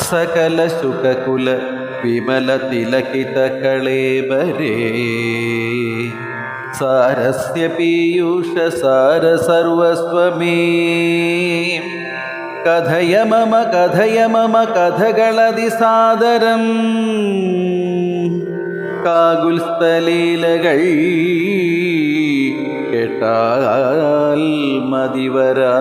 സകല ശുകകുല വിമല തിലകിത കളേബരേ സാരസ്യ പീയൂഷ സാര സർവസ്വമേ. കഥയ മമ കഥയ മമ കഥകളതിസാദരം. കാകുൽസ്ഥലീലകൾ കേട്ടാൽ മതിവരാ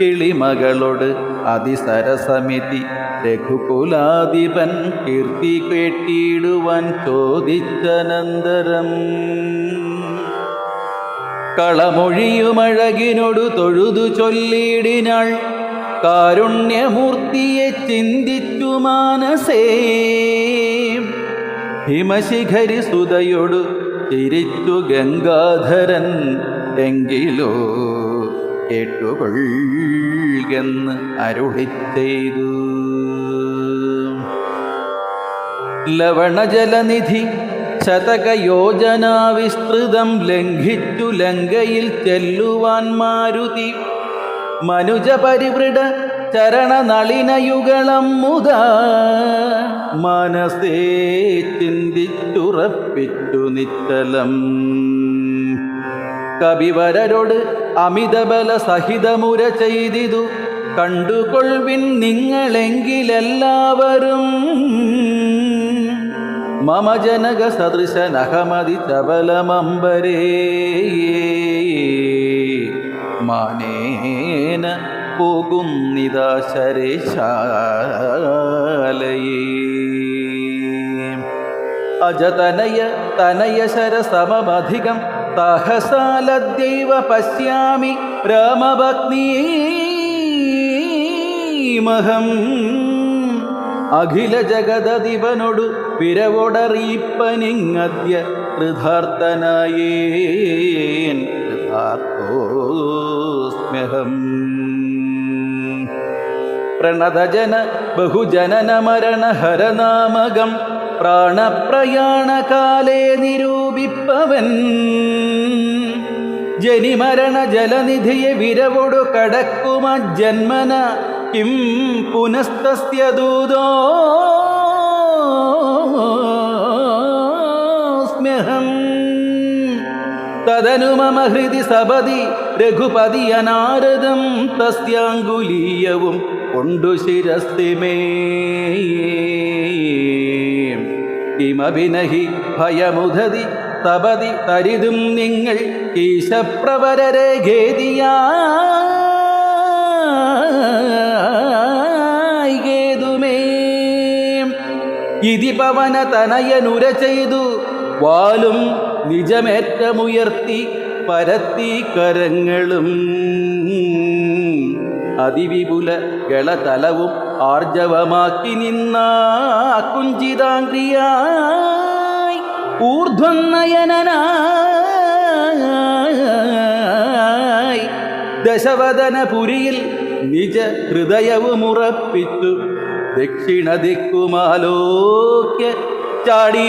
കിളിമകളോട് അതിസരസമിതി രഘുകുലാധിപൻ കീർത്തി കേട്ടിടുവാൻ ചോദിച്ചനന്തരം. കളമൊഴിയുമഴകിനോടു തൊഴുതു ചൊല്ലിയിടിനാൾ കാരുണ്യമൂർത്തിയെ ചിന്തിച്ചു മാനസേ. ഹിമശിഖരി സുതയൊടു ചിരിച്ചു ഗംഗാധരൻ എങ്കിലോ കേട്ടുകൊള്ളുകെന്ന് അരുളി ചെയ്തു. ലവണജലനിധി ശതകയോജനാവിസ്തൃതം ലംഘിച്ചു ലങ്കയിൽ ചെല്ലുവാൻ മാരുതി. മനുജ പരിവൃട ചരണനളിനയുഗളം മുത മനസ്സേ ചിന്തിച്ചുറപ്പിച്ചു നിത്തലം കവിവരരോട് അമിതബല സഹിതമുര ചെയ്തിതു. കണ്ടുകൊൾവിൻ നിങ്ങളെങ്കിലെല്ലാവരും. മമ ജനക സദൃശനഹമതി ചപലമമ്പരേ മാനേന പോകുന്നിതാ ശരേശാലയേ. അജതനയ തനയ ശരസമധികം സഹസാലദ്യൈവ പശ്യാമി രാമഭക്തിമഹം അഖില ജഗതദിവനൊടു പിരവോടറിയിപ്പനിങ്ങദ്യ കൃതാർത്ഥനായേൻ. കൃതാർത്ഥോസ്മ്യഹം. പ്രണതജന ബഹുജനന മരണ ഹരനാമകം പ്രാണപ്രയാണകാലേ നിരൂപിപ്പവൻ. ജനിമരണ ജലനിധിയെ വിരവൊടു കടക്കുമ ജന്മന കിം പുനസ്തസ്യ ദൂതോ തദനു മമ ഹൃദി സപതി രഘുപതി അനാരദം തസ്യാങ്കുലീയവും കൊണ്ടു ശിരസ്തിമേ കിമഭിനഹി ഭയമുദതി തപതി തരിതും നിങ്ങൾ ഈശപ്രവരരെ ഖേദിയാ ഇതി പവന തനയനുര ചെയ്തു വാലും നിജമേറ്റമുയർത്തി പരത്തി കരങ്ങളും അതിവിപുല ഗളതലവും ആർജവമാക്കി നിന്ന കുഞ്ചിതാംഗ്രിയായി ഊർധ്വനയനായി ദശവദനപുരിയിൽ നിജ ഹൃദയവുമുറപ്പിച്ചു ദക്ഷിണ ദിക്കുമാലോക്യ ചാടീടിനാർ